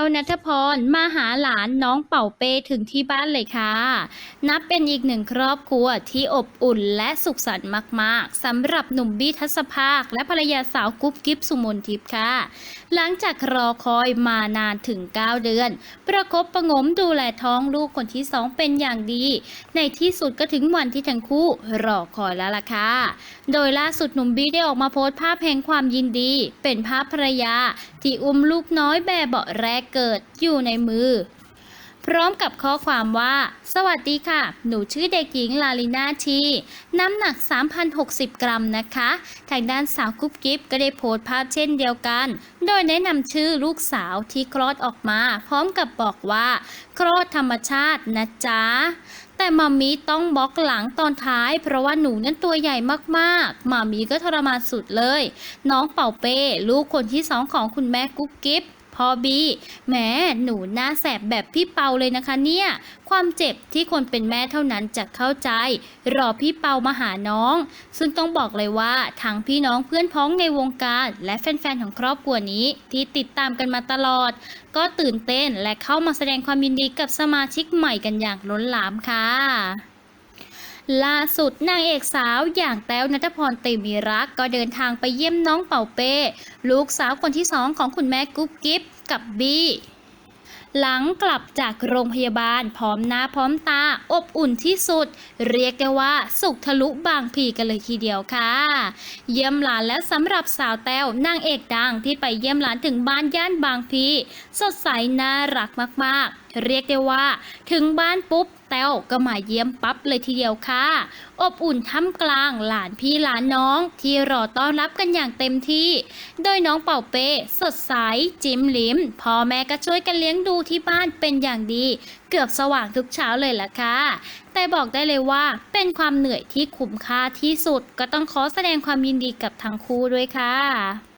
วนัทพรมาหาหลานน้องเป่าเป้ถึงที่บ้านเลยค่ะ นับเป็นอีกหนึ่งครอบครัวที่อบอุ่นและสุขสันต์มาก ๆสำหรับหนุ่มบี้ทัศภาค และภรรยาสาวกุ๊บกิ๊บสุมนทิพย์ค่ะ หลังจากรอคอยมานานถึง 9 เดือน ประคบประงมดูแลท้องลูกคนที่สองเป็นอย่างดี ในที่สุดก็ถึงวันที่ทั้งคู่รอคอยแล้วล่ะค่ะ โดยล่าสุดหนุ่มบี้ได้ออกมาโพสต์ภาพแห่งความยินดี เป็นภาพภรรยาที่อุ้มลูกน้อยแบบเบาะแรกเกิดอยู่ในมือ พร้อมกับข้อความว่า สวัสดีค่ะ หนูชื่อเด็กหญิงลาลินาทีน้ำหนัก 3,060 กรัมนะคะ ทางด้านสาวกุ๊บกิ๊บก็ได้โพสต์ภาพเช่นเดียวกัน โดยแนะนำชื่อลูกสาวที่คลอดออกมา พร้อมกับบอกว่า คลอดธรรมชาตินะจ๊ะแต่มามีต้องบล็อกหลังตอนท้าย เพราะว่าหนูนั้นตัวใหญ่มากๆมามีก็ทรมานสุดเลย น้องเป่าเป้ลูกคนที่สองของคุณแม่กุ๊บกิ๊บ พอบีแหมหนูหน้าแสบแบบพี่เปาเลยนะคะเนี่ย ความเจ็บที่คนเป็นแม่เท่านั้นจะเข้าใจ รอพี่เปามาหาน้อง ซึ่งต้องบอกเลยว่าทั้งพี่น้องเพื่อนพ้องในวงการ และแฟนๆของครอบครัวนี้ที่ติดตามกันมาตลอด ก็ตื่นเต้นและเข้ามาแสดงความยินดีกับสมาชิกใหม่กันอย่างล้นหลามค่ะ ล่าสุดนางเอกสาวอย่างแต้วนัทพรเตมีรักก็เดินทางไปเยี่ยมน้องเป่าเป้ ลูกสาวคนที่สองของคุณแม่กุ๊บกิ๊บกับบี้หลังกลับจากโรงพยาบาล พร้อมหน้าพร้อมตาอบอุ่นที่สุด เรียกได้ว่าสุขทะลุบางพีกันเลยทีเดียวค่ะ เยี่ยมหลานและสำหรับสาวแต้วนางเอกดังที่ไปเยี่ยมหลานถึงบ้านย่านบางพีสดใสน่ารักมากๆ เรียกได้ว่า ถึงบ้านปุ๊บ แต้วก็มาเยี่ยมปั๊บเลยทีเดียวค่ะ อบอุ่นท่ามกลางหลานพี่หลานน้องที่รอต้อนรับกันอย่างเต็มที่ โดยน้องเป่าเป้สดใสจิ้มลิ้มพ่อแม่ก็ช่วยกันเลี้ยงดูที่บ้านเป็นอย่างดี เกือบสว่างทุกเช้าเลยล่ะค่ะแต่บอกได้เลยว่าเป็นความเหนื่อยที่คุ้มค่าที่สุด ก็ต้องขอแสดงความยินดีกับทั้งคู่ด้วยค่ะ